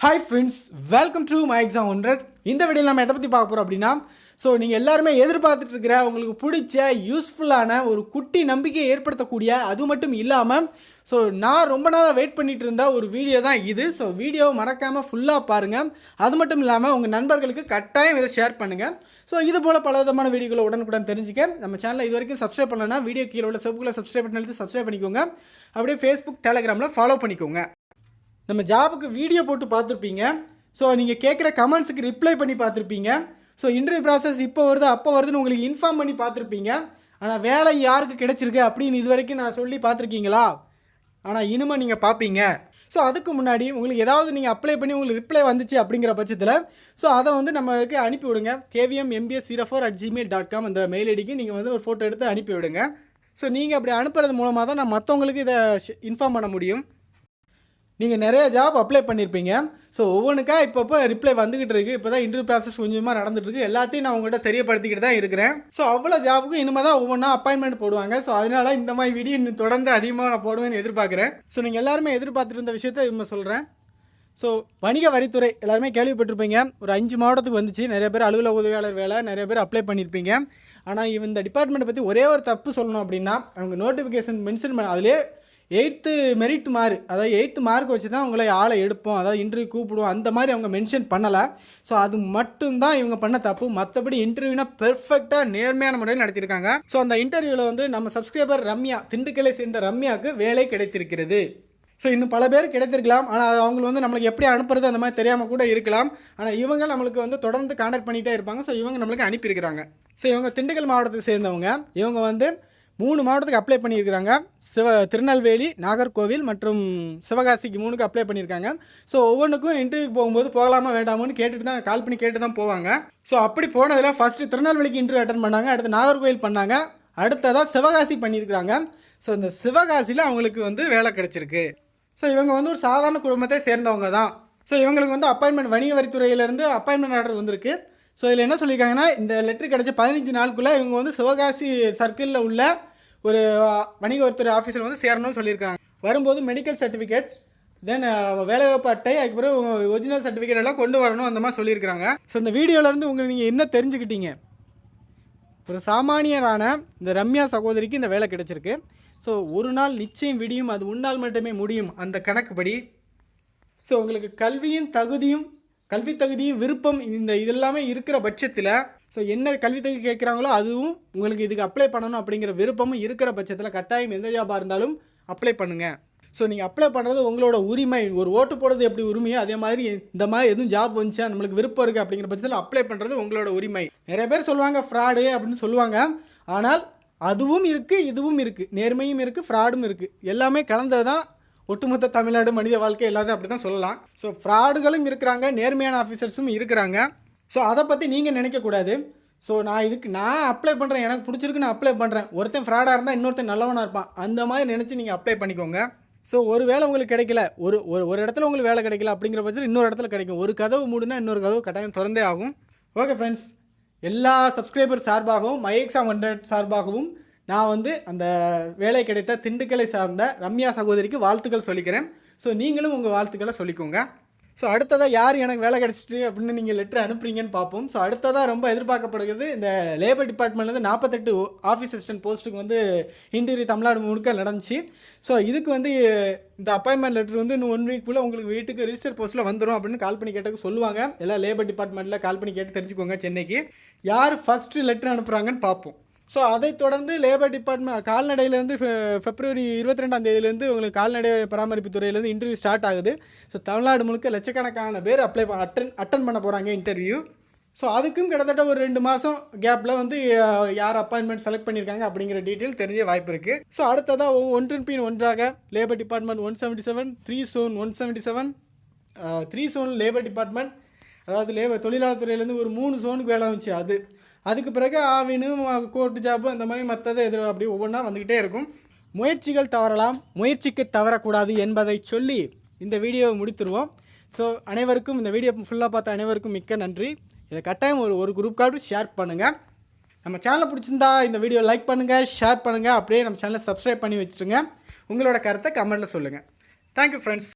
Hi friends welcome to my exam hundred இந்த வீடியோவில் நம்ம எதை பற்றி பார்க்க போகிறோம் அப்படின்னா ஸோ நீங்கள் எல்லாருமே எதிர்பார்த்துட்டு இருக்கிற உங்களுக்கு பிடிச்ச யூஸ்ஃபுல்லான ஒரு குட்டி நம்பிக்கையை ஏற்படுத்தக்கூடிய அது மட்டும் இல்லாமல் ஸோ நான் ரொம்ப நாளாக வெயிட் பண்ணிட்டு இருந்த ஒரு வீடியோ தான் இது. ஸோ வீடியோவை மறக்காமல் ஃபுல்லாக பாருங்கள் அது மட்டும் இல்லாமல் உங்கள் நண்பர்களுக்கு கட்டாயம் இதை ஷேர் பண்ணுங்கள் ஸோ இது போல் பல விதமான வீடியோக்களை உடனுக்குடன் தெரிஞ்சுக்க. நம்ம சேனலை இது வரைக்கும் சப்ஸ்கிரைப் பண்ணலன்னா வீடியோ கீழே உள்ள செப்புக்குள்ள சப்ஸ்கிரைப் பண்ணி எடுத்து சப்ஸ்கிரைப் பண்ணிக்கோங்க. அப்படியே ஃபேஸ்புக் டெலகிராமில் ஃபாலோ பண்ணிக்கோங்க. நம்ம ஜாபுக்கு வீடியோ போட்டு பார்த்துருப்பீங்க. ஸோ நீங்கள் கேட்குற கமெண்ட்ஸுக்கு ரிப்ளை பண்ணி பார்த்துருப்பீங்க. ஸோ இன்டர்வியூ ப்ராசஸ் இப்போ வருது அப்போ வருதுன்னு உங்களுக்கு இன்ஃபார்ம் பண்ணி பார்த்துருப்பீங்க. ஆனால் வேலை யாருக்கு கிடைச்சிருக்கு அப்படின்னு இது வரைக்கும் நான் சொல்லி பார்த்துருக்கீங்களா? ஆனால் இனிமேல் நீங்கள் பார்ப்பீங்க. ஸோ அதுக்கு முன்னாடி உங்களுக்கு ஏதாவது நீங்கள் அப்ளை பண்ணி உங்களுக்கு ரிப்ளை வந்துச்சு அப்படிங்கிற பட்சத்தில் ஸோ அதை வந்து நம்மளுக்கு அனுப்பி விடுங்க. KVM MBS zero four at Gmail dot com அந்த மெயில் ஐடிக்கு நீங்கள் வந்து ஒரு ஃபோட்டோ எடுத்து அனுப்பி விடுங்க. ஸோ நீங்கள் அப்படி அனுப்புறது மூலமாக தான் நான் மற்றவங்களுக்கு இதை இன்ஃபார்ம் பண்ண முடியும். நீங்கள் நிறைய ஜாப் அப்ளை பண்ணியிருப்பீங்க ஸோ ஒவ்வொன்றுக்கா இப்பப்போ ரிப்ளை வந்துகிட்டு இருக்கு. இப்போ தான் இன்டர்வியூ ப்ராசஸ் கொஞ்சமாக நடந்துட்டுருக்கு எல்லாத்தையும் நான் உங்கள்கிட்ட தெரியப்படுத்திக்கிட்டு தான் இருக்கிறேன். ஸோ அவ்வளோ ஜாபுக்கும் இனிமேல் தான் ஒவ்வொன்றா அப்பாயின்மெண்ட் போடுவாங்க. ஸோ அதனால இந்த மாதிரி வீடியோ இன்னும் தொடர்ந்து அதிகமாக நான் போடுவேன்னு எதிர்பார்க்குறேன். ஸோ நீங்கள் எல்லாருமே எதிர்பார்த்துருந்த விஷயத்த இப்போ சொல்கிறேன் ஸோ வணிக வரித்துறை எல்லாருமே கேள்விப்பட்டிருப்பீங்க. ஒரு அஞ்சு மாவட்டத்துக்கு வந்துச்சு. நிறைய பேர் அலுவலக உதவியாளர் வேலை நிறைய பேர் அப்ளை பண்ணியிருப்பீங்க ஆனால் இந்த டிபார்ட்மெண்ட்டை பற்றி ஒரே ஒரு தப்பு சொல்லணும் அப்படின்னா அவங்க நோட்டிஃபிகேஷன் மென்ஷன் பண்ண அதிலே எயித்து மெரிட் மார்க் அதாவது எயித்து மார்க் வச்சு தான் உங்களை ஆளை எடுப்போம் அதாவது இன்டர்வியூ கூப்பிடுவோம் அந்த மாதிரி அவங்க மென்ஷன் பண்ணலை. ஸோ அது மட்டும்தான் இவங்க பண்ண தப்பு. மற்றபடி இன்டர்வியூனா பெர்ஃபெக்டாக நேர்மையான முறையில் நடத்தியிருக்காங்க ஸோ அந்த இன்டர்வியூவில் வந்து நம்ம சப்ஸ்கிரைபர் ரம்யா திண்டுக்கலை சேர்ந்த ரம்யாவுக்கு வேலை கிடைத்திருக்கிறது. ஸோ இன்னும் பல பேர் கிடைத்திருக்கலாம். ஆனால் அவங்களை வந்து நம்மளுக்கு எப்படி அனுப்புறது அந்த மாதிரி தெரியாமல் கூட இருக்கலாம். ஆனால் இவங்க நம்மளுக்கு வந்து தொடர்ந்து கான்டாக்ட் பண்ணிகிட்டே இருப்பாங்க. ஸோ இவங்க நம்மளுக்கு அனுப்பியிருக்கிறாங்க. ஸோ இவங்க திண்டுக்கல் மாவட்டத்தை சேர்ந்தவங்க. இவங்க வந்து மூணு மாவட்டத்துக்கு அப்ளை பண்ணியிருக்கிறாங்க. சிவ திருநெல்வேலி நாகர்கோவில் மற்றும் சிவகாசிக்கு மூணுக்கு அப்ளை பண்ணியிருக்காங்க. ஸோ ஒவ்வொன்றுக்கும் இன்டர்வியூக்கு போகும்போது போகலாமா வேண்டாமான்னு கேட்டுட்டு தான் கால் பண்ணி கேட்டு தான் போவாங்க. ஸோ அப்படி போனதில் ஃபஸ்ட்டு திருநெல்வேலிக்கு இன்டர்வியூ அட்டன் பண்ணாங்க அடுத்து நாகர்கோவில் பண்ணாங்க அடுத்ததாக சிவகாசி பண்ணியிருக்கிறாங்க. ஸோ இந்த சிவகாசியில் அவங்களுக்கு வந்து வேலை கிடச்சிருக்கு. ஸோ இவங்க வந்து ஒரு சாதாரண குடும்பத்தை சேர்ந்தவங்க தான். ஸோ இவங்களுக்கு வந்து அப்பாயின்மெண்ட் வணிக வரித்துறையிலேருந்து அப்பாயின்மெண்ட் ஆர்டர் வந்திருக்கு. ஸோ இதில் என்ன சொல்லியிருக்காங்கன்னா இந்த லெட்ரு கிடச்ச பதினஞ்சு நாளுக்குள்ளே இவங்க வந்து சிவகாசி சர்க்கிளில் உள்ள ஒரு வணிக ஒருத்தர் ஆஃபீஸில் வந்து சேரணும்னு சொல்லியிருக்காங்க. வரும்போது மெடிக்கல் சர்டிஃபிகேட் தென் வேலைவாய்ப்பு அட்டை அதுக்கப்புறம் ஒரிஜினல் சர்டிஃபிகேட் எல்லாம் கொண்டு வரணும் அந்த மாதிரி சொல்லியிருக்காங்க ஸோ இந்த வீடியோவிலேருந்து உங்களுக்கு நீங்கள் என்ன தெரிஞ்சுக்கிட்டீங்க? ஒரு சாமானியரான இந்த ரம்யா சகோதரிக்கு இந்த வேலை கிடைச்சிருக்கு. ஸோ ஒரு நாள் நிச்சயம் விடியும் அது உன்னால் மட்டுமே முடியும் அந்த கணக்குப்படி. ஸோ உங்களுக்கு கல்வியும் தகுதியும் கல்வி தகுதியும் விருப்பம் இந்த இதெல்லாமே இருக்கிற பட்சத்தில் ஸோ என்ன கல்வி தகுதி கேட்குறாங்களோ அதுவும் உங்களுக்கு இதுக்கு அப்ளை பண்ணணும் அப்படிங்கிற விருப்பமும் இருக்கிற பட்சத்தில் கட்டாயம் எந்த ஜாபாக இருந்தாலும் அப்ளை பண்ணுங்கள் ஸோ நீங்கள் அப்ளை பண்ணுறது உங்களோட உரிமை. ஒரு ஓட்டு போடுறது எப்படி உரிமையோ அதே மாதிரி இந்த மாதிரி எதுவும் ஜாப் வந்துச்சா நம்மளுக்கு விருப்பம் இருக்குது அப்படிங்கிற பட்சத்தில் அப்ளை பண்ணுறது உங்களோட உரிமை. நிறைய பேர் சொல்லுவாங்க ஃப்ராடு அப்படின்னு சொல்லுவாங்க. ஆனால் அதுவும் இருக்குது இதுவும் இருக்குது நேர்மையும் இருக்குது ஃப்ராடும் இருக்குது எல்லாமே கலந்தது தான் ஒட்டுமொத்த தமிழ்நாடு மனித வாழ்க்கை எல்லாத்தையும் அப்படி தான் சொல்லலாம். ஸோ ஃப்ராடுகளும் இருக்கிறாங்க நேர்மையான ஆஃபீஸர்ஸும் இருக்கிறாங்க. ஸோ அதை பற்றி நீங்கள் நினைக்கக்கூடாது ஸோ நான் இதுக்கு நான் அப்ளை பண்ணுறேன் எனக்கு பிடிச்சிருக்கு நான் அப்ளை பண்ணுறேன் ஒருத்தன் ஃப்ராடாக இருந்தால் இன்னொருத்தன் நல்லவனாக இருப்பான். அந்த மாதிரி நினச்சி நீங்கள் அப்ளை பண்ணிக்கோங்க. ஸோ ஒரு வேலை உங்களுக்கு கிடைக்கல ஒரு ஒரு ஒரு இடத்துல உங்களுக்கு வேலை கிடைக்கல அப்படிங்கிற பட்சத்தில் இன்னொரு இடத்துல கிடைக்கும். ஒரு கதவு மூடுனா இன்னொரு கதவு கட்டாயம் திறந்தே ஆகும். ஓகே ஃப்ரெண்ட்ஸ் எல்லா சப்ஸ்கிரைபர் சார்பாகவும் மை எக்ஸாம் ஹண்ட்ரட் சார்பாகவும் நான் வந்து அந்த வேலை கிடைத்த திண்டுக்கலை சார்ந்த ரம்யா சகோதரிக்கு வாழ்த்துக்கள் சொல்லிக்கிறேன். ஸோ நீங்களும் உங்கள் வாழ்த்துக்களை சொல்லிக்கோங்க. ஸோ அடுத்ததாக யார் எனக்கு வேலை கிடச்சிட்டு அப்படின்னு நீங்கள் லெட்டர் அனுப்புறீங்கன்னு பார்ப்போம். ஸோ அடுத்ததாக ரொம்ப எதிர்பார்க்கப்படுகிறது இந்த லேபர் டிபார்ட்மெண்ட்லேருந்து நாற்பத்தெட்டு ஆஃபீஸ் அசிஸ்டன்ட் போஸ்ட்டுக்கு வந்து இன்டர்வியூ தமிழ்நாடு முழுக்க நடந்துச்சு. ஸோ இதுக்கு வந்து இந்த அப்பாயின்மெண்ட் லெட்டர் வந்து இன்னும் ஒன் வீக்குள்ளே உங்களுக்கு வீட்டுக்கு ரிஜிஸ்டர் போஸ்ட்டில் வந்துடும் அப்படின்னு கால் பண்ணி கேட்டக்கு சொல்லுவாங்க. எல்லாம் லேபர் டிபார்ட்மெண்ட்டில் கால் பண்ணி கேட்டு தெரிஞ்சுக்கோங்க சென்னைக்கு. யார் ஃபஸ்ட்டு லெட்டர் அனுப்புகிறாங்கன்னு பார்ப்போம். ஸோ அதை தொடர்ந்து லேபர் டிபார்ட்மெண்ட் கால்நடையிலேருந்து பிப்ரவரி இருபத்தி ரெண்டாம் தேதியிலேருந்து உங்களுக்கு கால்நடை பராமரிப்பு துறையிலேருந்து இன்டர்வியூ ஸ்டார்ட் ஆகுது. ஸோ தமிழ்நாடு முழுக்க லட்சக்கணக்கான பேர் அப்ளை அட்டன் அட்டன் பண்ண போகிறாங்க இன்டர்வியூ ஸோ அதுக்கும் கிட்டத்தட்ட ஒரு ரெண்டு மாதம் கேப்பில் வந்து யார் அப்பாயின்மெண்ட் செலக்ட் பண்ணியிருக்காங்க அப்படிங்கிற டீட்டெயில் தெரிஞ்ச வாய்ப்பு இருக்குது ஸோ அடுத்ததாக ஒன்றின் பின் ஒன்றாக labour department one seventy seven three zone one seventy seven three zone labour department அதாவது லேபர் தொழிலாளர் துறையிலேருந்து ஒரு மூணு சோனுக்கு வேலை வந்துச்சு அது. அதுக்கு பிறகு ஆவினும் கோர்ட்டு ஜாப்பு அந்த மாதிரி மற்றது எதிர் அப்படி ஒவ்வொன்றா வந்துக்கிட்டே இருக்கும். முயற்சிகள் தவறலாம் முயற்சிக்கு தவறக்கூடாது என்பதை சொல்லி இந்த வீடியோவை முடித்துருவோம். ஸோ அனைவருக்கும் இந்த வீடியோ ஃபுல்லாக பார்த்த அனைவருக்கும் மிக்க நன்றி. இதை கட்டாயம் ஒரு ஒரு குரூப் கார்டு ஷேர் பண்ணுங்கள் நம்ம சேனலை பிடிச்சிருந்தா இந்த வீடியோ லைக் பண்ணுங்கள் ஷேர் பண்ணுங்கள் அப்படியே நம்ம சேனலை சப்ஸ்கிரைப் பண்ணி வச்சுருங்க. உங்களோட கருத்தை கமெண்ட்டில் சொல்லுங்கள் தேங்க்யூ ஃப்ரெண்ட்ஸ்